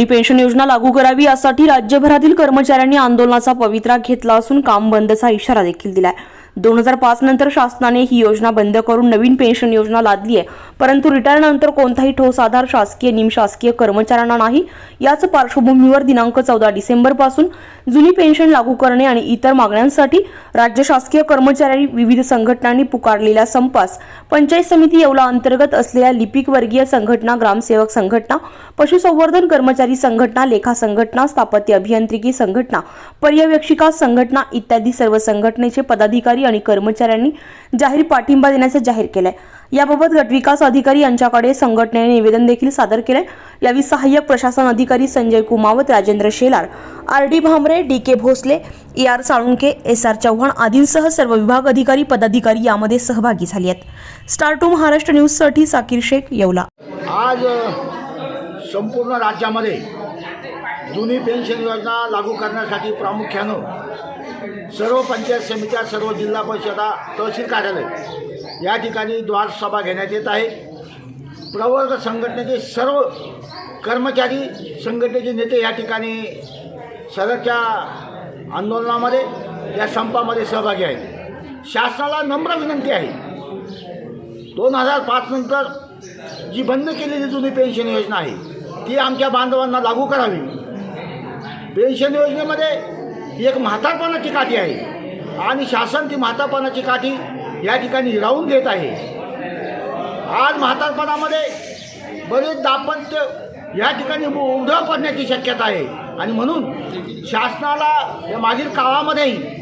जुनी पेन्शन योजना लागू करावी यासाठी राज्यभरातील कर्मचाऱ्यांनी आंदोलनाचा पवित्रा घेतला असून काम बंदचा इशारा देखील दिलाय. दोन हजार पाच नंतर शासनाने ही योजना बंद करून नवीन पेन्शन योजना लादली आहे. परंतु रिटायरनंतर कोणताही ठोस आधार शासकीय निमशासकीय कर्मचाऱ्यांना नाही. याच पार्श्वभूमीवर दिनांक चौदा डिसेंबरपासून जुनी पेन्शन लागू करणे आणि इतर मागण्यांसाठी राज्य शासकीय कर्मचारी विविध संघटनांनी पुकारलेल्या संपास पंचायत समिती येवला अंतर्गत असलेल्या लिपिक वर्गीय संघटना ग्रामसेवक संघटना पशुसंवर्धन कर्मचारी संघटना लेखा संघटना स्थापत्य अभियांत्रिकी संघटना पर्यवेक्षिका संघटना इत्यादी सर्व संघटनेचे पदाधिकारी आणि कर्मचाऱ्यांनी जाहीर पाठिंबा देण्याचं जाहीर केलंय. याबाबत गटविकास अधिकारी यांच्याकडे संघटनेने निवेदन देखील सादर केलंय. यावेळी सहाय्यक प्रशासन अधिकारी Sanjay Kumawat Rajendra Shelar R D Bhamre D K Bhosale A R Salunke S R Chavan आदींसह सर्व विभाग अधिकारी पदाधिकारी यामध्ये सहभागी झाले आहेत. स्टार टू महाराष्ट्र न्यूजसाठी साकीर शेख येवला. आज संपूर्ण राज्यामध्ये जुनी पेन्शन योजना लागू करण्यासाठी प्रामुख्यानं सर्व पंचायत समित्या सर्व जिल्हा परिषदा तहसील कार्यालय या ठिकाणी द्वार सभा घेण्यात येत आहे. प्रवर्ग संघटनेचे सर्व कर्मचारी संघटनेचे नेते या ठिकाणी सदरच्या आंदोलनामध्ये या संपामध्ये सहभागी आहेत. शासनाला नम्र विनंती आहे. दोन हजार पाच नंतर जी बंद केलेली जुनी पेन्शन योजना आहे ती आमच्या बांधवांना लागू करावी. पेन्शन योजनेमध्ये एक म्हातारपणाची काठी आहे. आणि शासन ती म्हातारपणाची काठी या ठिकाणी राहून घेत आहे. आज म्हातारपणामध्ये बरेच दाम्पत्य या ठिकाणी उघडं पडण्याची शक्यता आहे. आणि म्हणून शासनाला या मागील काळामध्येही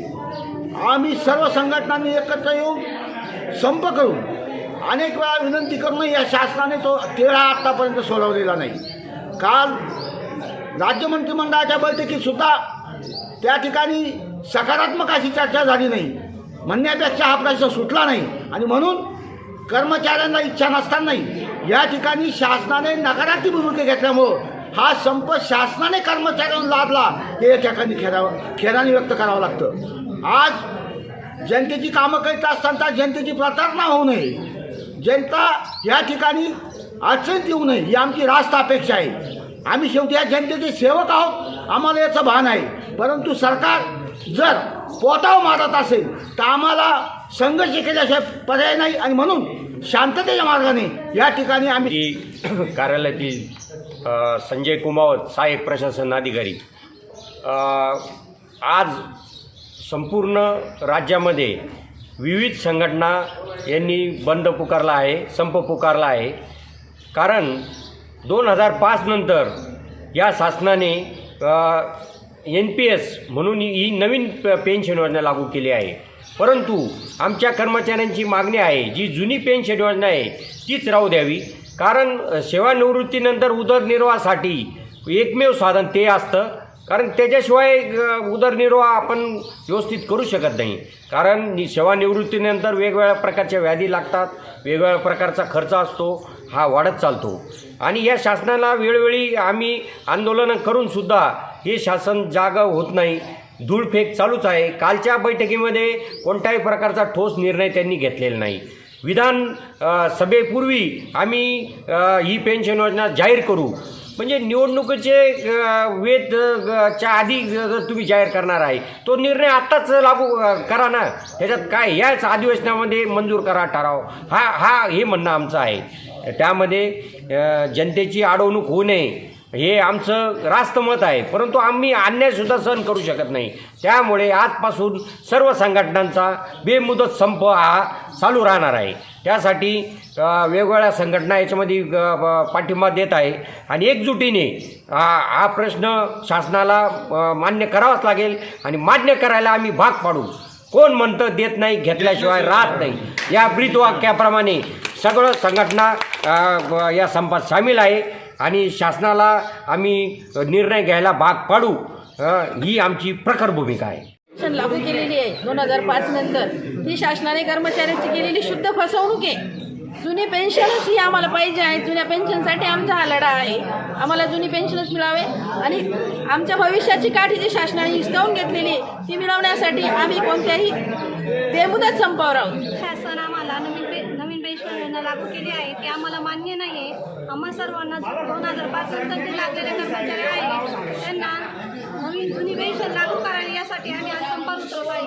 आम्ही सर्व संघटनांनी एकत्र येऊन संप करून अनेक वेळा विनंती करून या शासनाने तो तेढा आत्तापर्यंत सोडवलेला नाही. काल राज्य मंत्रिमंडळाच्या बैठकीतसुद्धा त्या ठिकाणी सकारात्मक अशी चर्चा झाली नाही. म्हणण्यापेक्षा हा प्रश्न सुटला नाही. आणि म्हणून कर्मचाऱ्यांना इच्छा नसतानाही या ठिकाणी शासनाने नकारात्मक भूमिका घेतल्यामुळं हा संप शासनाने कर्मचाऱ्यांना लादला हे या ठिकाणी खेळावं खेळाने व्यक्त करावं लागतं. आज जनतेची कामं करीत असताना जनतेची प्रतारणा होऊ नये. जनता या ठिकाणी अडचणीत येऊ नये ही आमची रास्त अपेक्षा आहे. आम्ही शेवटी या जनतेचे सेवक आहोत. आम्हाला याचं भान आहे. परंतु सरकार जर पोटाव मारत असेल तर आम्हाला संघर्ष केल्याशिवाय पर्याय नाही. आणि म्हणून शांततेच्या मार्गाने या ठिकाणी आम्ही कार्यालयातील संजय कुमावत सहाय्यक प्रशासन अधिकारी आज संपूर्ण राज्यामध्ये विविध संघटना यांनी बंद पुकारला आहे संप पुकारला आहे. कारण दोन हजार पाचनंतर या शासनाने एन पी एस म्हणून ही नवीन प पेन्शन योजना लागू केली आहे. परंतु आमच्या कर्मचाऱ्यांची मागणी आहे जी जुनी पेन्शन योजना आहे तीच राहू द्यावी. कारण सेवानिवृत्तीनंतर उदरनिर्वाहासाठी एकमेव साधन ते असतं. कारण त्याच्याशिवाय उदरनिर्वाह आपण व्यवस्थित करू शकत नाही. कारण सेवानिवृत्तीनंतर वेगवेगळ्या प्रकारच्या व्याधी लागतात वेगवेगळ्या प्रकारचा खर्च असतो. हा वाढत चालतो. आणि या शासनाला वेळोवेळी आम्ही आंदोलनं करूनसुद्धा हे शासन जागा होत नाही. धूळफेक चालूच आहे. कालच्या बैठकीमध्ये कोणत्याही प्रकारचा ठोस निर्णय त्यांनी घेतलेला नाही. विधान सभेपूर्वी आम्ही ही पेन्शन योजना जाहीर करू. म्हणजे निवडणुकीचे वेद च्या आधी जर तुम्ही जाहीर करणार आहे. तो निर्णय आत्ताच लागू करा ना. त्याच्यात काय याच अधिवेशनामध्ये मंजूर करा ठराव. हा हा हे म्हणणं आमचं आहे. त्यामध्ये जनतेची अडवणूक होऊ नये. हे आमचं रास्त मत आहे. परंतु आम्ही अन्यायसुद्धा सहन करू शकत नाही. त्यामुळे आजपासून सर्व संघटनांचा बेमुदत संप हा चालू राहणार आहे. त्यासाठी वेगवेगळ्या संघटना याच्यामध्ये पाठिंबा देत आहे. आणि एकजुटीने हा प्रश्न शासनाला मान्य करावाच लागेल आणि मान्य करायला आम्ही भाग पाडू. कोण म्हणतं देत नाही घेतल्याशिवाय राहत नाही. या ब्रीतवाक्याप्रमाणे सगळं संघटना या संपात सामील आहे आणि शासनाला आम्ही निर्णय घ्यायला भाग पाडू ही आमची प्रखर भूमिका आहे. पेन्शन लागू केलेली आहे. दोन हजार पाच नंतर ही शासनाने कर्मचाऱ्यांची केलेली शुद्ध फसवणूक आहे. जुनी पेन्शनच ही आम्हाला पाहिजे आहे. जुन्या पेन्शनसाठी आमचा हा लढा आहे. आम्हाला जुनी पेन्शनच मिळावे आणि आमच्या भविष्याची काठी जी शासनाने हिसकावून घेतलेली आहे ती मिळवण्यासाठी आम्ही कोणत्याही बेमुदत संपावर आहोत. शासन लागू केली आहे ते आम्हाला मान्य नाही आहे आम्हा सर्वांना दोन हजार पासष्ट जे लागलेले कर्मचारी आहे त्यांना नवीन जुनी पेन्शन लागू करावी यासाठी आम्ही आज संपर्क उतरवला आहे.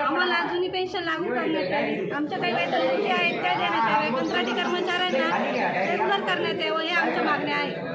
आम्हाला जुनी पेन्शन लागू करण्यात यावी. आमच्या काही वेतन आहेत त्या देण्यात याव्या. कंत्राटी कर्मचाऱ्यांना रेग्युलर करण्यात यावं हे आमच्या मागण्या आहेत.